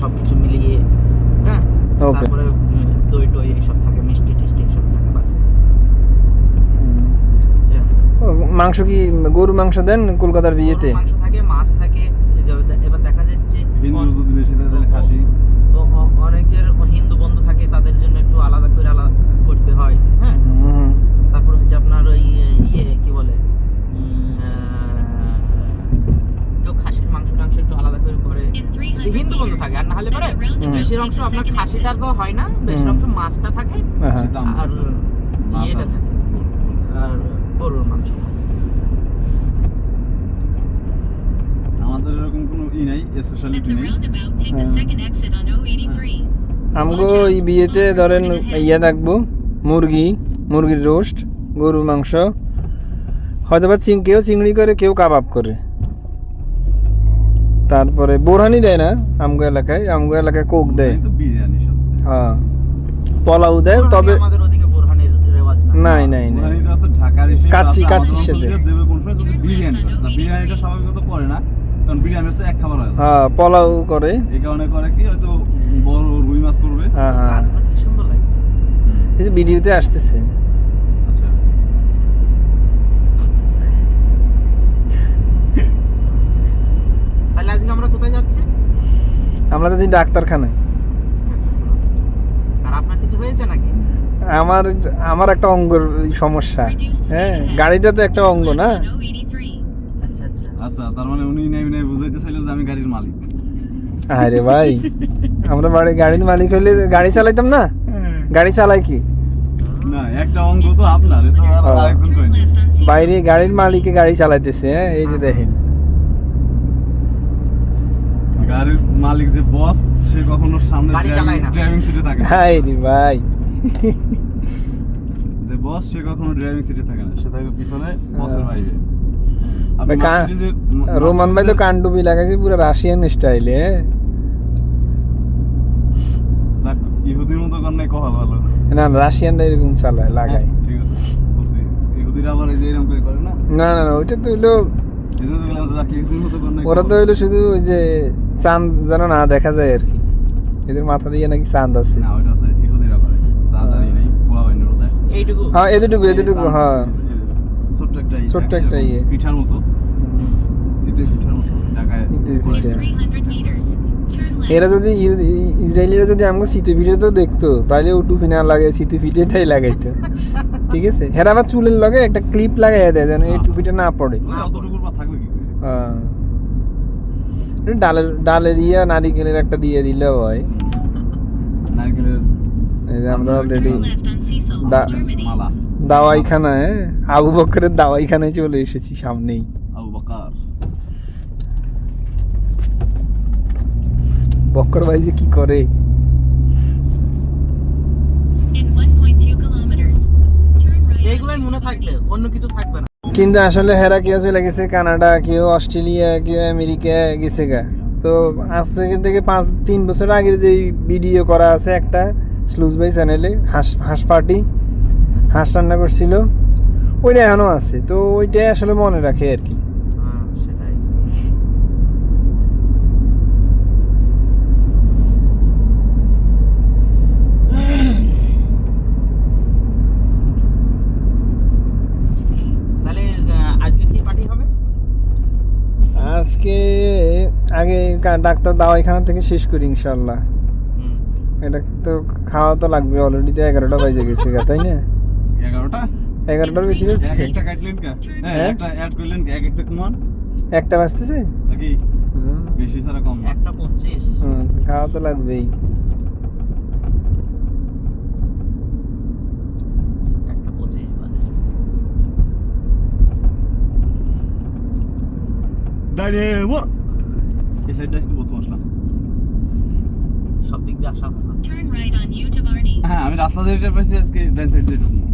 সবকিছু মিলিয়ে হ্যাঁ? তারপরে দই টই এইসব থাকে মিষ্টি টিষ্টি এইসব থাকে বাস। মাংস কি গরু মাংস দেন কলকাতার বিয়েতে? মাংস থাকে মাছ থাকে এবার দেখা যাচ্ছে হিন্দু যদি বেশি থাকে তাহলে খাসি। তো হিন্দু বন্ধু থাকে আর না হলে পরে বেশির অংশ আপনার খাসিটা তো হয় না বেশির অংশ মাছটা থাকে আর ইয়েটা থাকে। আর গরুর মাংস আমাদের এরকম কোনো ই নাই স্পেশালিটি নেই। 083. আমগো এই বিয়েতে ধরেন ইয়ে থাকব মুরগি মুরগির রোস্ট গরুর মাংস। হয়তো বা চিং কেউ চিংড়ি করে কেউ কাবাব করে। তারপরে বোরহানি দেয় না আমগো এলাকায় আমগো এলাকায় কোক দেয়। তো হ্যাঁ পোলাও দেয় তবে নাই নাই নাই। কাচ্চি- কাচ্চির সাথে। করে। তা বিরিয়ানিটা স্বাভাবিকত করে না কারণ বিরিয়ানি হচ্ছে এক খাবার হয়। হ্যাঁ পোলাও করে। এই কারণে করে কি হয়তো বড় রুই মাছ করবে। হ্যাঁ হ্যাঁ। কাজগুলো কি সুন্দর লাগে এই যে ভিডিওতে আসতেছে আচ্ছা তাহলে আজকে আমরা কোথায় যাচ্ছি? আমরা তো যে ডাক্তারখানায়। আর আপনার কিছু হয়েছে নাকি? আমার আমার একটা অঙ্গর সমস্যা। হ্যাঁ গাড়িটা তো একটা অঙ্গ না? আচ্ছা আচ্ছা। আচ্ছা তার মানে উনি নাই নাই বুঝাইতে চাইলো যে আমি গাড়ির মালিক। আরে ভাই আমরা বাড়ি গাড়ির মালিক হইলে গাড়ি চালাইতাম না? গাড়ি চালাই কি? না একটা অঙ্গ তো আপনার তো আর। আরেকজন Cecil. বাইরে গাড়ির মালিকে গাড়ি চালাইতেছে হ্যাঁ এই যে দেখেন। গাড়ির মালিক যে বস সে কখনো সামনে। ড্রাইভিং সিটে থাকে হাই রে ভাই। যে বস সে কখনো ড্রাইভিং সিটে থাকে না। সে থাকে পিছনে বসের হ্যাঁ। বাইরে। রোমান ভাই তো কান্ডুবি লাগাইছে পুরো রাশিয়ান স্টাইলে ইহুদির মতো কন্যাই কপাল ভালো না। রাশিয়ানরা এরকম চালায় লাগায়। ঠিক আছে বুঝছি ইহুদিরা আবার এই যে এরকম করে করে না? না না না ওইটা তো কন্যাই ওরা তো হইল শুধু ওই যে চাঁদ যেন না দেখা যায় আর কি। এদের মাথা দিয়ে নাকি চাঁদ আছে। এইটুকু। হ্যাঁ এতটুকু এতটুকু হ্যাঁ। ছোট্ট একটা ই একটা ইয়ে। পিঠার মতো। শীতের পিঠার মতো ঢাকায় শীতের পিঠা। In 300 meters, turn left. এরা যদি ইসরায়েলিরা যদি আমাকে শীতে পিঠে তো দেখতো তাহলে ও টুপি না লাগে শীতে পিঠেটাই লাগাইতো। ঠিক আছে? হেরা আবার চুলের লগে একটা ক্লিপ লাগাই দেয় যেন এই টুপিটা না পড়ে। হ্যাঁ। ডালের ডালের ইয়া নারিকেলের একটা দিয়ে দিলে হয় নারকেলের এই যে আমরা অলরেডি দাওয়াইখানায় আবু বকরের দাওয়াইখানায় চলে এসেছি সামনেই। আবু বাকার। বক্কর ভাই যে কি করে? In 1.2 kilometers, turn right. on এইগুলাই মনে থাকবে অন্য কিছু থাকবে না। কিন্তু আসলে হেরা কেউ চলে গেছে, কানাডা কেউ অস্ট্রেলিয়া কেউ আমেরিকা গেছে গা। তো আজ থেকে থেকে পাঁচ, তিন বছর আগের যে ভিডিও করা আছে একটা, স্লুজ বাই চ্যানেলে হাঁস হাঁস পার্টি, হাঁস রান্না করছিল, ওইটা এখনও আছে। তো ওইটাই আসলে মনে রাখে আর কি হ্যাঁ সেটাই তাহলে আহ, আজকে কি পার্টি হবে আজকে আগে ডাক্তার দাওয়াইখানা থেকে শেষ করি ইনশাল্লাহ এটা তো খাওয়া তো লাগবে অলরেডি তো এগারোটা বাজে গেছে গা, তাই না? এগারোটা? এগারোটার বেশি বাজতেছে? একটা হ্যাঁ হ্যাঁ? বাজতেছে? বেশি ছাড়া কম একটা পঁচিশ। হুম, খাওয়া তো লাগবেই একটা পঁচিশ বাজে ড্রাইভার এই সাইডটা একটু প্রথম আসলাম সব দিক দিয়ে আসা হয় না। Turn right on U to Barney. আমি রাস্তা ধরে পাইছি আজকে ডান সাইড দিয়ে ঢুকবো